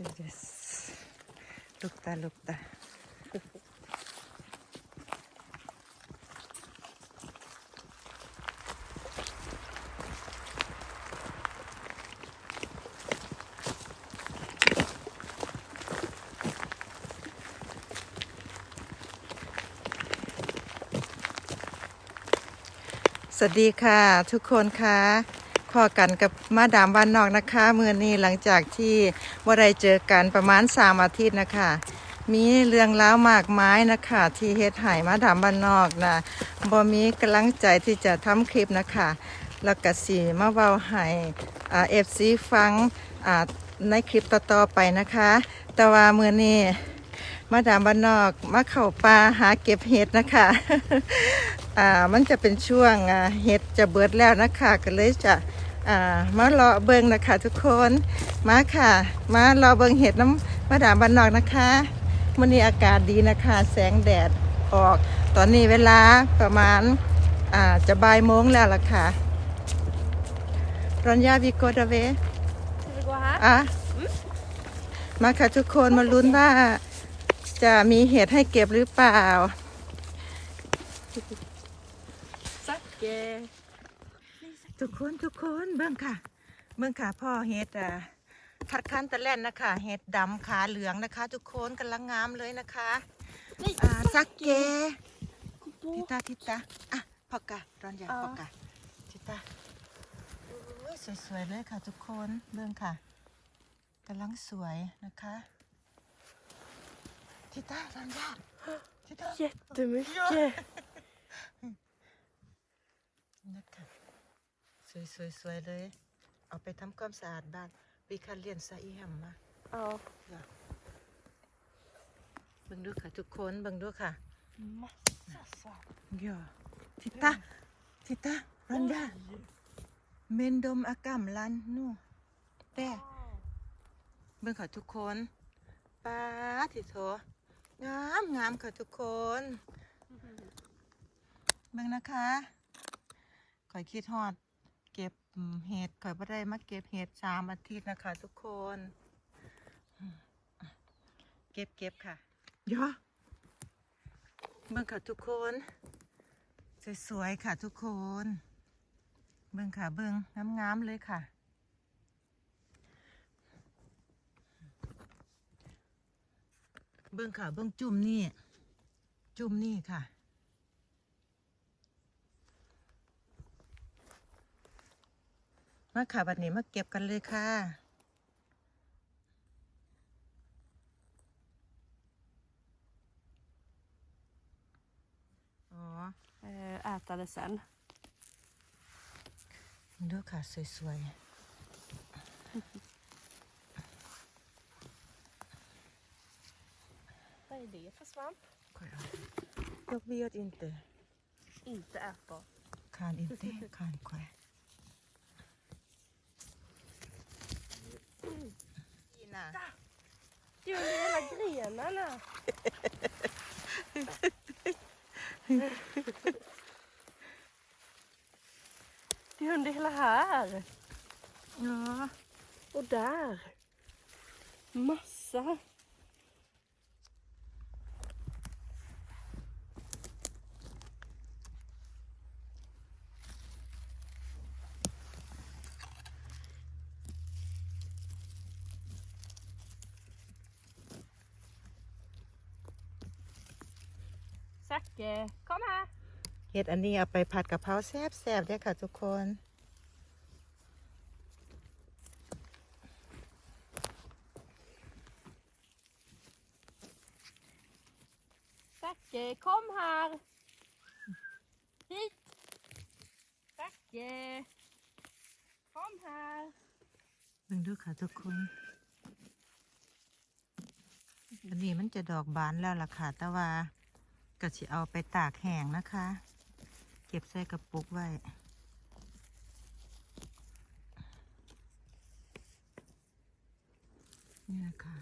Yes. ลูกตาลูกตาสวัสดีค่ะ ทุกคนค่ะ พอกันกับมาดามวันนอกนะคะเมื่อนี้หลังจากที่ว่าได้เจอกันประมาณสามอาทิตย์นะคะ มีเรื่องเล้าวมากมายนะคะ ที่เฮ็ดหายมาดามวันนอกนะบ่มีกำลังใจที่จะทำคลิปนะคะแล้วก็สีมาเว้าให้อ่าเอฟซีฟังในคลิปต่อๆไปนะคะ แต่ว่าเมื่อนี้มาดามบ้านนอกมาเข้าป่าหาเก็บเห็ดนะคะ อ่ามันจะเป็นช่วงเห็ดจะเบิดแล้วนะคะ ก็เลยจะ อ่ามารอเบิงนะคะทุกคนมาค่ะ มารอเบิงเห็ดน้ำมาดามบ้านนอกนะคะวันนี้อากาศดีนะคะ แสงแดดออก ตอนนี้เวลาประมาณอ่าจะบ่ายโมงแล้วล่ะค่ะรอนยาวิโกดาเว Ska vi gå här? อะมาค่ะทุกคนมาลุ้นว่าจะมีเห็ดให้เก็บหรือเปล่า Zacke. ทุกคนทุกคนเบิ่งค่ะ เบิ่งค่ะพ่อเห็ดอะคัดคันตะแล่นนะคะเห็ดดำขาเหลืองนะคะ ทุกคนกำลังงามเลยนะคะอ่าสักเกทิตาทิตาอะพอกะร้อนยาอ๋อพอกะทิตาโอ้ยสวยๆเลยค่ะ ทุกคนเบิ่งค่ะกำลังสวยนะคะทิตาร้อนยาทิตา Jättemycket. นะคะ สวยๆๆเลย เอาไปทำความสะอาดบ้านวิคาเลียนซาอีแฮมมา Ja. เบิ่งดูค่ะ ทุกคนเบิ่งดูค่ะ Massa svamp. ย่อทิตาทิตารันดาเมนดมอากามลันนู่แต่เบิ่งค่ะทุกคนป้าทิโถงามงามค่ะทุกคนเบิ่งนะคะข่อยคิดฮอด เก็บอืมเห็ดข่อยบ่ได้มาเก็บเห็ดสามอาทิตย์นะคะ ทุกคนอืมเก็บเก็บค่ะย่อเบิ่งค่ะทุกคนสวยๆค่ะทุกคน เบิ่งค่ะเบิ่งงามๆเลยค่ะเบิ่งค่ะเบิ่งจุ่มนี่ จุ่มนี่ค่ะ มาค่ะบัดนี้มาเก็บกันเลยค่ะ อ๋อ Eh, äta det sen. ดูค่ะสวย Vad är det för svamp? ๆค่อยเอายกเบียดอินเตอร์ Inte Gina. Du under hela grenarna. Det är under hela här. Ja. Och där. Massa. Zacke, kom här. เห็ดอันนี้เอาไปผัดกะเพราแซ่บๆเนี่ยค่ะทุกคน Zacke, kom här! Hit! Zacke! Kom här! เบิ่งดูค่ะทุกคน อันนี้มันจะดอกบานแล้วล่ะค่ะแต่ว่า ก็สิเอาไปตากแห้งนะคะ เก็บใส่กระปุกไว้นี่นะคะ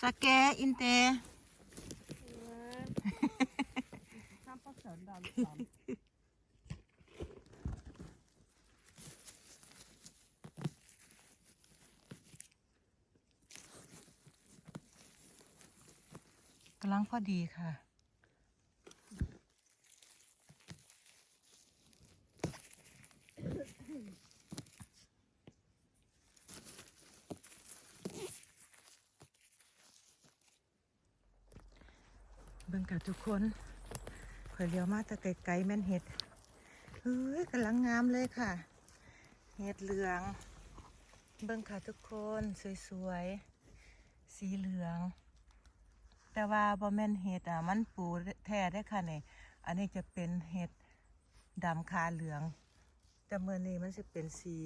สแกอินเต Trampa sönder allt ำลังพ อดีค่ะ เบิ่งกับทุกคนข่อยเลี้ยวมาแต่ไกลๆแม่นเห็ดเฮ้ยกำลังงามเลยค่ะ เห็ดเหลือง เบิ่งค่ะทุกคนสวยๆ สีเหลือง แต่ว่าบ่แม่นเห็ดอะมันปูแท้ได้ค่ะนี่อันนี้จะเป็นเห็ดดำคาเหลือง แต่เมื่อนี้มันจะเป็นสี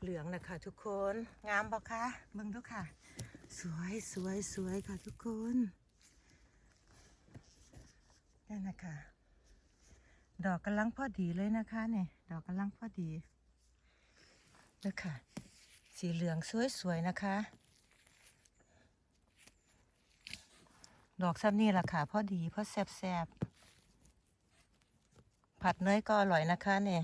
เหลืองนะคะทุกคนงามบ่คะเบิ่งดูค่ะ สวยสวยสวยค่ะทุกคนนั่นนะคะ ดอกกำลังพอดีเลยนะคะเนี่ยดอกกำลังพอดีเด้อค่ะ สีเหลืองสวยๆนะคะ ดอกซ้ำนี่แหละค่ะพอดีพอแซบแซบผัดเนยก็อร่อยนะคะเนี่ย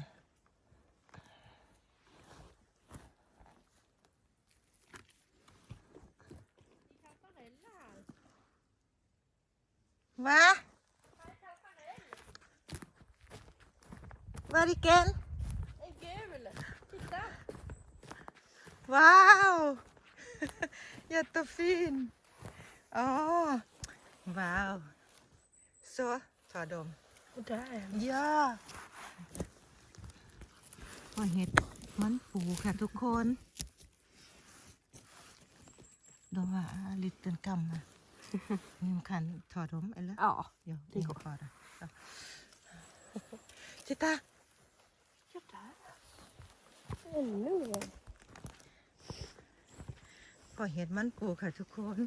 มาบาริเกนว้าว ยัตฟินอ๋อ wow. Så, ta dem. Och där är en. Ja! พอเห็ดมันปูค่ะทุกคนดูว่าลิตเตินกำมานี่มัน kan ta dem eller? Ja. Ja, Det det går. går bara. Ja. Titta! Ja, där. Ännu mer. พอเห็ดมันปูค่ะทุกคน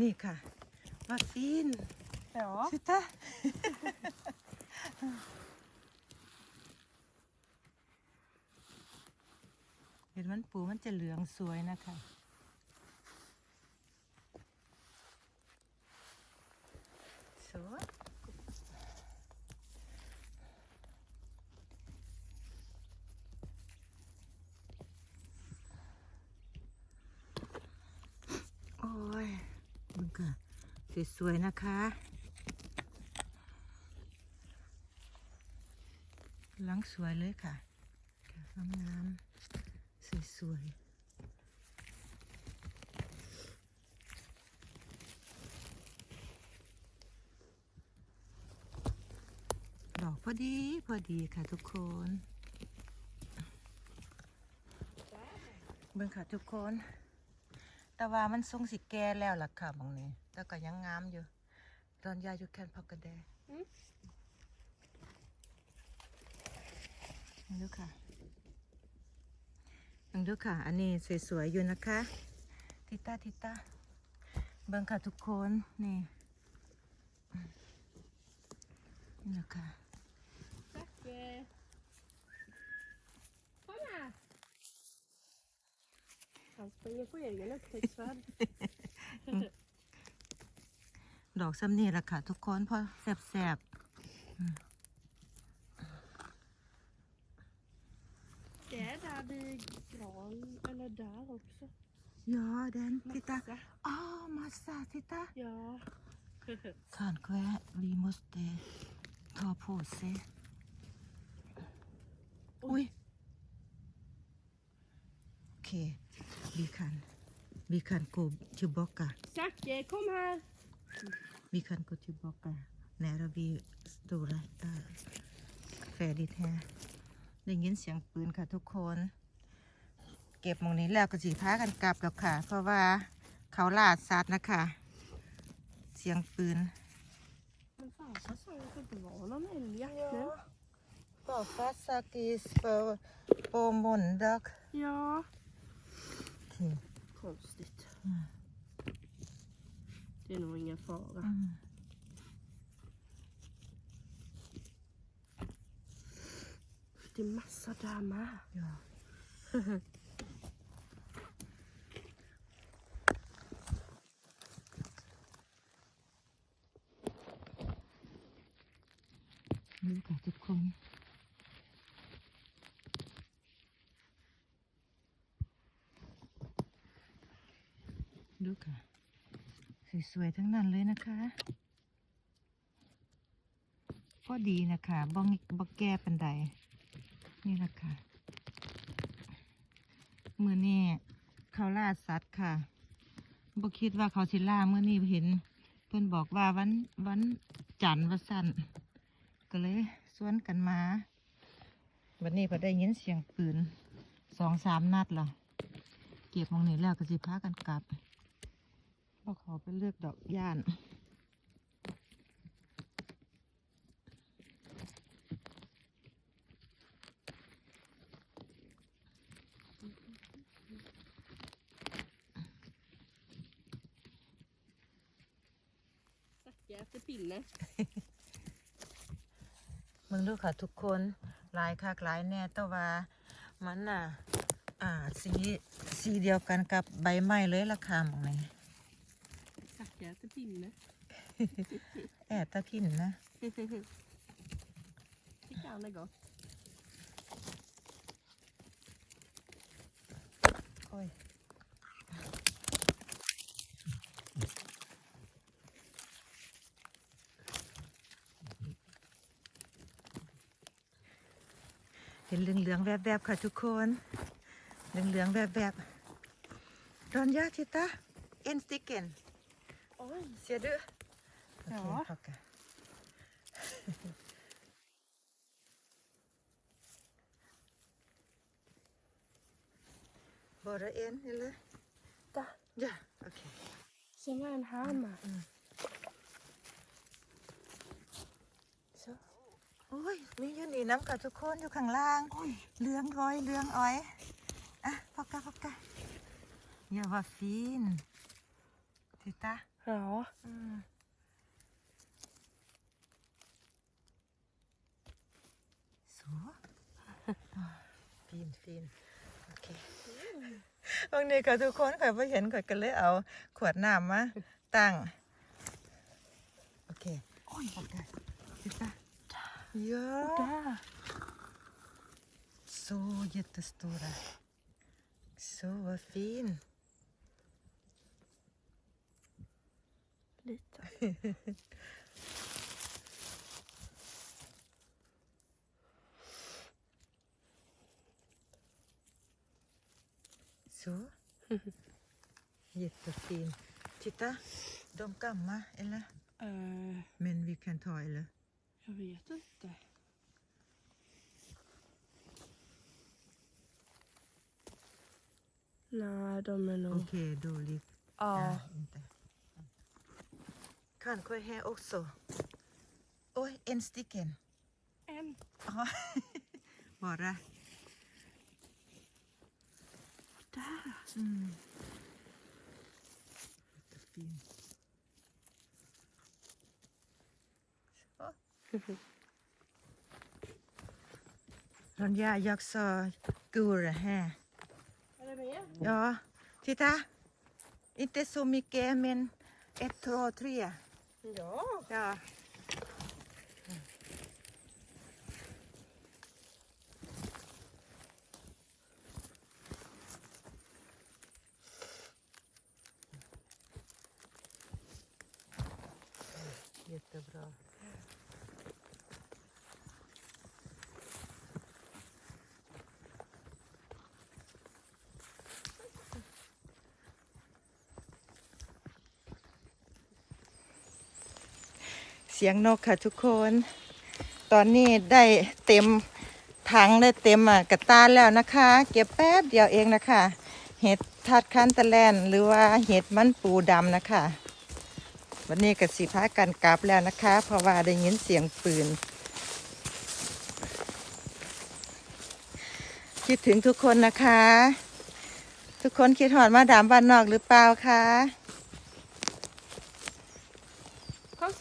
นี่ค่ะว่าฟิน Ja. Titta! เห็ดมันปูมันจะเหลืองสวยนะคะ สวยโอ้ยดูค่ะ สวยๆนะคะ หลังสวยเลยค่ะค่ะงามๆสวยๆดอกพอดีพอดีค่ะทุกคนเบิ่งค่ะทุกคน แต่ว่ามันทรงสิแก่แล้วล่ะค่ะบางนี้ แต่ก็ยังงามอยู่ ตอนยาอยู่แคนพักกระแดอืมลองดูค่ะลองดูค่ะ อันนี้สวยๆอยู่นะคะ ทิตาทิตาเบิ่งค่ะทุกคน นี่นี่นะคะ Tack. ดอกซ้ำนี่แหละค่ะ ทุกคนพอแสบ Det är där vid gran, eller där också. ๆ ja den titta Massa. åh massa titta Ja. kanske vi måste ta på sig oj okej vi kan vi kan gå tillbaka Zacke, kom här! Vi kan gå tillbaka när vi står där färdigt här ได้ยินเสียงปืนค่ะทุกคน เก็บหมองนี้แล้วก็สีพากันกลับแล้วค่ะ เพราะว่าเขาล่าสัตว์นะคะ เสียงปืน Men fasen sa att det inte var någon älgjakt nu. Bara fasakis på, på måndag. Ja. Okej. Konstigt. Det är nog ingen fara. Mm. Det är massa där med. Ja. สวยๆ ทั้งนั้นเลยนะคะก็ดีนะคะบ้องบ่แก้ปันใดนี่แหละค่ะมือนี่เขาล่าสัตว์ค่ะบ่คิดว่าเขาสิล่าเมื่อนี้เห็น เพิ่อนบอกว่าวันวันจันทร์วันสันก็เลยสวนกันมา วันนี้พอได้ยินเสียงปืนสองสามนัดล่ะ เก็บหมองนี้แล้วก็สิพากันกลับ พอเขาไปเลือกดอกย่าน สักแย่จะปิ่นนะ มึงดูค่ะทุกคนหลายคักหลายแน่แต่ว่ามันน่ะ อ่า สี สีเดียวกันกับใบไม้เลยราคาหมองนี้สั กแย่จะปิ่นนะแอบตะพินนะที่กลางเลยก่อนโอ้ยเห็นเหลืองๆแวบๆค่ะทุกคน เหลืองๆแวบๆรอนยาทิตาเอ็นสติเกนโอ้ยเสียดื้อโอเหรเคอพอกัน Bara en eller? Da. Ja, okej. Som en hammar. Så. โอ้ยมีอยู่นี่น้ำกับทุกคนอยู่ข้างล่างเหลืองร้อยเหลืองอ้อยอะพอกะพอกะอย่าว่าฟินทิตา Ja. อืมสวยฟินฟินโอเคบางนี้ก็ทุกคนข่อยพอเห็นข่อยก็เลยเอา ขวดน้ำมาตั้ง โอเค โอ้ยโอเคทิตาเยอะ Där. Så jättestora. Så vad fin. Lite. Så. Jättefin. Titta, de gamla eller? Eh, Men vi kan ta eller? jag vet inte. Nej, de är nog... Okej, dåligt. Ja. inte. Kanske här också. Oj, en stycken. En. Ja. Bara. Där. Mm. Jättefin. Så. Ronja, jag sa gur här. Är det mer? Ja, titta. Inte så mycket, men ett, två, tre. Ja. Ja. Jättebra. เสียงนกค่ะทุกคน ตอนนี้ได้เต็มถังได้เต็มอะกระตาแล้วนะคะ เก็บแป๊บเดียวเองนะคะ เห็ดทัดคันตะแลนหรือว่าเห็ดมันปูดำนะคะ วันนี้ก็สิพากันกลับแล้วนะคะ เพราะว่าได้ยินเสียงปืน คิดถึงทุกคนนะคะ ทุกคนคิดหอดมาดามบ้านนอกหรือเปล่าคะ Kom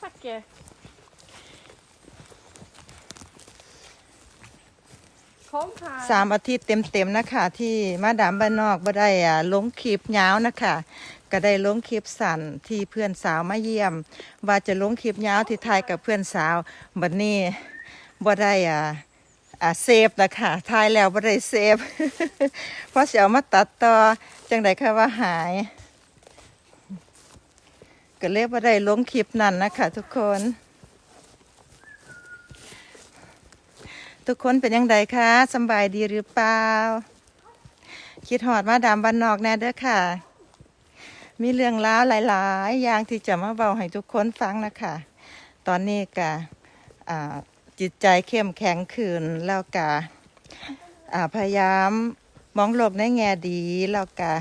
Zacke. kom här. สามอาทิตย์เต็มๆนะคะ ที่มาดามบ้านนอกบ่ได้อ่าลงคลิปยาวนะคะ ก็ได้ลงคลิปสั้นที่เพื่อนสาวมาเยี่ยม ว่าจะลงคลิปยาวที่ถ่ายกับเพื่อนสาวบัดนี้บ่ได้อ่าอ่าเซฟนะคะถ่ายแล้วบ่ได้เซฟ เพราะเสียเอามาตัดต่อจังไดค่ะว่าหาย ก็เลยว่าได้ลงคลิปนั่นนะคะทุกคน ทุกคนเป็นยังไงคะสบายดีหรือเปล่า คิดหอดมาดามบ้านนอกแน่เด้อค่ะ มีเรื่องราวหลายๆ อย่างที่จะมาเบาให้ทุกคนฟังนะคะ ตอนนี้กะอ่าจิตใจเข้มแข็งขึ้นแล้วกะอ่าพยายามมองโลกในแง่ดีแล้วกะ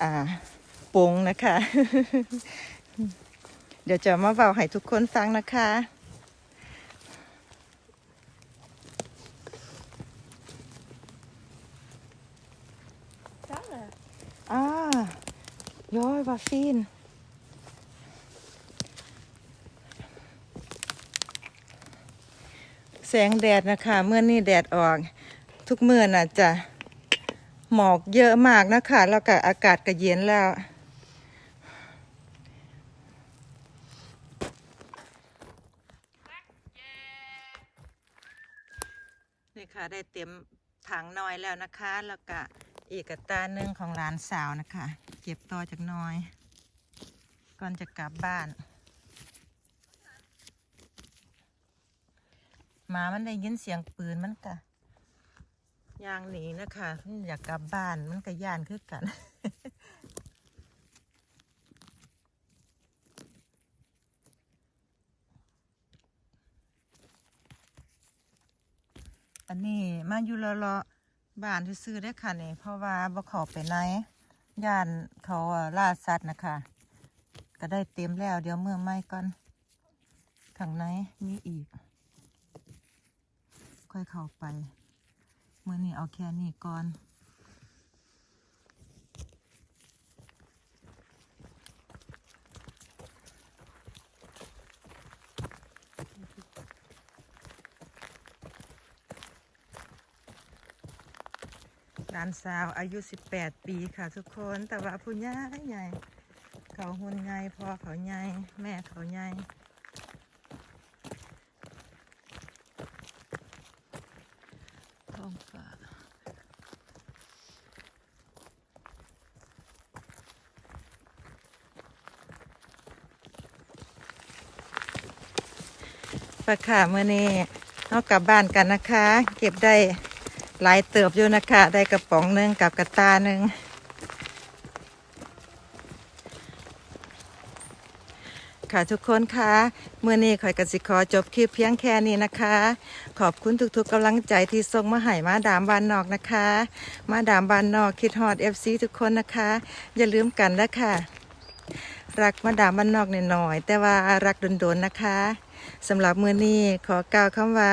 อ่าปรุงนะคะ เดี๋ยวจะมาเบาให้ทุกคนฟังนะคะ Där är. อ่า ย้อยว่าฟินแสงแดดนะคะ เมื่อนี่แดดออก ทุกเมื่อน่ะจะหมอกเยอะมากนะคะ แล้วก็อากาศก็เย็นแล้ว นี่ค่ะ ได้เต็มถังน้อยแล้วนะคะ แล้วก็ อีกกระตาหนึ่งของหลานสาวนะคะ เก็บต่อจากน้อย ก่อนจะกลับบ้าน หมามันได้ยินเสียงปืนมันกะยางหนีนะคะมันอยากกลับบ้านมันก็ย่านคือกันอันนี้มาอยู่รอๆ บ้านซื้อได้ค่ะนี่ เพราะว่าบ่เขอไปไหนย่านเขาล่าสัตว์นะคะ ก็ได้เต็มแล้ว เดี๋ยวเมื่อไม่ก่อนข้างในมีอีก ค่อยเข้าไปเมื่อนี้เอาแค่นี้ก่อน ลานสาวอายุ 18 ปีค่ะทุกคนแต่ว่าผู้ใหญ่ใหญ่ เขาหุ่นใหญ่พ่อเขาใหญ่แม่เขาใหญ่ท้องฟ้าปะค่ะเมื่อนี้เอากลับบ้านกันนะคะ เก็บได้ หลายเติบอยู่นะคะ ได้กระป๋องหนึ่งกับกระตาหนึ่งค่ะทุกคนคะเมื่อนี้ข่อยกสิขอจบคลิปเพียงแค่นี้นะคะ ขอบคุณทุกๆกำลังใจที่ส่งมาให้มาดามบานนอกนะคะ มาดามบานนอกคิดฮอดเอฟซีทุกคนนะคะ อย่าลืมกันนะคะรักมาดามบานนอกหน่อยๆแต่ว่ารักโดนๆนะคะสำหรับเมื่อนี้ขอกล่าวคำว่า